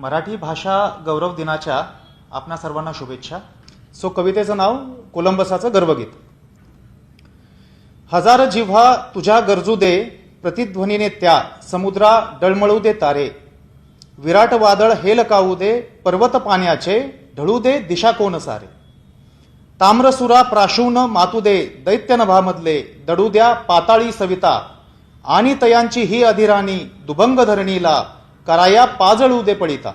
मराठी भाषा गौरव दिनाच्या आपणा सर्वांना शुभेच्छा. सो कवितेचं नाव कोलंबसाचं गर्वगीत. हजार जिव्हा तुझ्या गरजू दे प्रतिध्वनीने त्या समुद्रा डळमळू दे तारे. विराट वादळ हेल दे पर्वत पाण्याचे ढळू दे दिशा कोण सारे. ताम्रसुरा प्राशून मातू दे दैत्यनभामधले दडू द्या पाताळी सविता. आणि तयांची ही अधिराणी दुभंग धरणीला कराया पाजळू दे पडिता.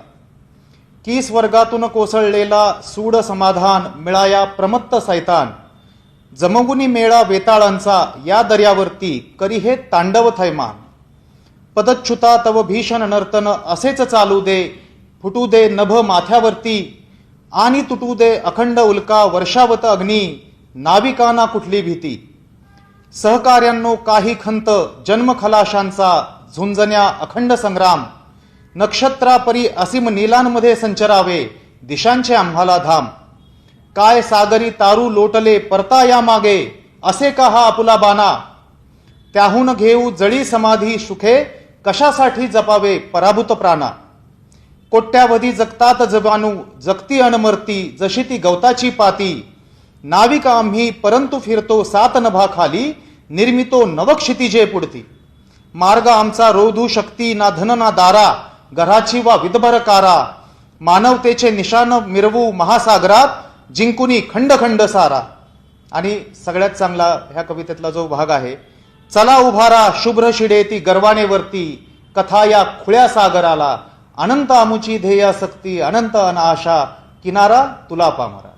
की स्वर्गातून कोसळलेला सूड समाधान मिळाया प्रमत्त सैतान. जमगुनी मेळा वेताळांचा या दर्यावरती करी हे तांडव थैमान. पदच्युता तव भीषण नर्तन असेच चालू दे फुटू दे नभ माथ्यावरती. आणि तुटू दे अखंड उल्का वर्षावत अग्नी नाविकांना कुठली भीती? सहकार्यांनो काही खंत जन्मखलाशांचा झुंजण्या अखंड संग्राम. नक्षत्रापरी असीम नीलांमध्ये संचरावे दिशांचे आम्हाला धाम. काय सागरी तारू लोटले परता या मागे असे का हा आपुला बाना त्याहून घेऊ जळी समाधी सुखे कशासाठी जपावे पराभूत प्राणा? कोट्यावधी जगतात जबानू जगती अनमर्ती जशी ती गवताची पाती. नाविक आम्ही परंतु फिरतो सात नभाखाली निर्मितो नवक्षितिजे पुढती. मार्ग आमचा रोधू शक्ती ना धन ना दारा घराची वा विदभर कारा मानवतेचे निशाण मिरवू महासागरात जिंकुनी खंड खंड सारा. आणि सगळ्यात चांगला ह्या कवितेतला जो भाग आहे चला उभारा शुभ्र शिडे ती गर्वाने वरती कथा या खुळ्या सागराला अनंत आमुची ध्येयासक्ती अनंत अनाशा किनारा तुला पामरा.